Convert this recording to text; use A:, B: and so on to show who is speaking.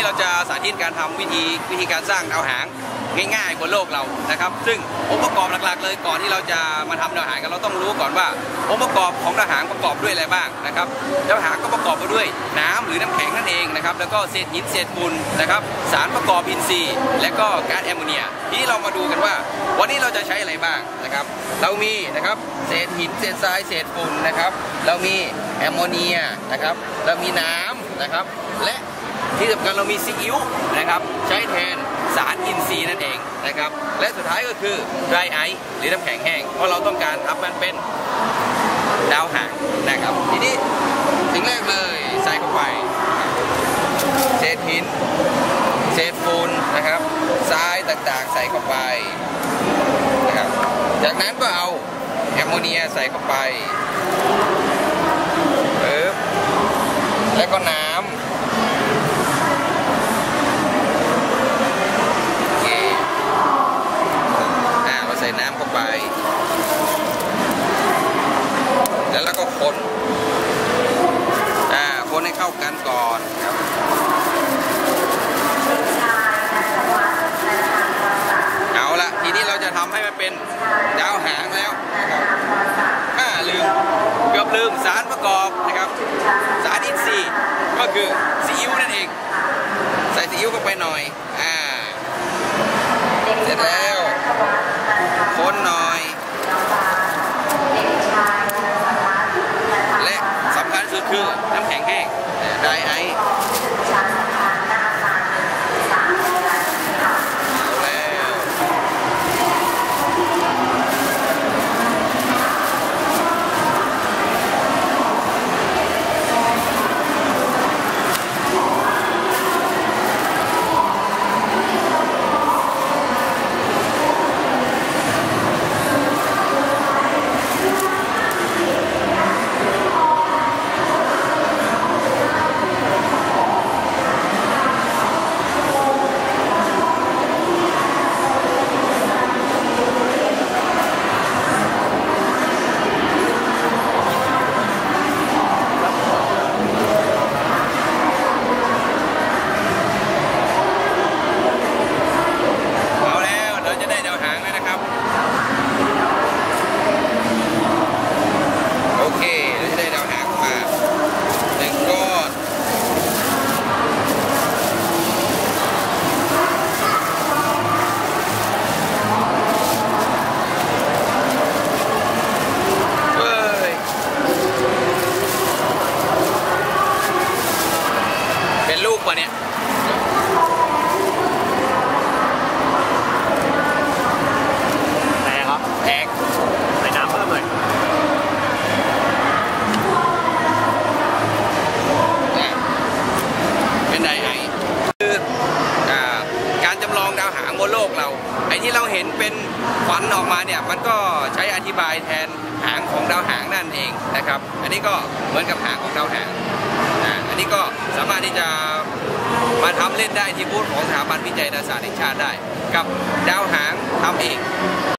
A: นี้เราจะสาธิตการทำวิธีวิธีการสร้างดาวหางง่ายๆบนโลกเรานะครับ ซึ่งองค์ประกอบหลักๆ เลยก่อนที่เราจะมาทำดาวหางกันเราต้องรู้ก่อนว่าองค์ประกอบของดาวหางประกอบด้วยอะไรบ้างนะครับดาวหางก็ประกอบไปด้วยน้ำหรือน้ำแข็งนั่นเองนะครับแล้วก็เศษหินเศษปูนนะครับสารประกอบอินทรีย์ และก็ก๊าซแอมโมเนีย ทีนี้เรามาดูกันว่า วันนี้เราจะใช้อะไรบ้างนะครับ เรามีนะครับเศษหินเศษทรายเศษฝุ่นนะครับ เรามีแอมโมเนียนะครับเรามีน้ำนะครับและ ที่สำคัญเรามีซีอิ๊วนะครับใช้แทนสารอินทรีย์นั่นเองนะครับและสุดท้ายก็คือ dry ice หรือน้ำแข็งแห้งเพราะเราต้องการทำมันเป็นดาวหางนะครับทีนี้สิ่งแรกเลยใส่เข้าไปเศษหินเศษปูนนะครับทรายต่างๆ ใส่เข้าไปนะครับจากนั้นก็เอาแอมโมเนียใส่เข้าไปปึ๊บแล้วก็น้ำโอเคอ่าเราใส่น้ำเข้าไป แล้วเราก็คนอ่าคนให้เข้ากันก่อนครับ เอาละทีนี้เราจะทำให้มันเป็น ดาวหางแล้วนะครับอ่าลืมเกือบลืมสารประกอบนะครับ สารอินทรีย์ก็คือซีอิ๊วนั่นเอง ใส่ซีอิ๊วเข้าไปหน่อยอ่าเสร็จแล้วคนหน่อย และสำคัญสุดคือน้ำแข็งแห้ง บนโลกเรา ไอ้ที่เราเห็นเป็นควันออกมาเนี่ยมันก็ใช้อธิบายแทนหางของดาวหางนั่นเองนะครับ อันนี้ก็เหมือนกับหางของดาวหางอันนี้ก็สามารถที่จะมาทำเล่นได้ที่บูธของสถาบันวิจัยดาราศาสตร์แห่งชาติได้ กับดาวหางทำเอง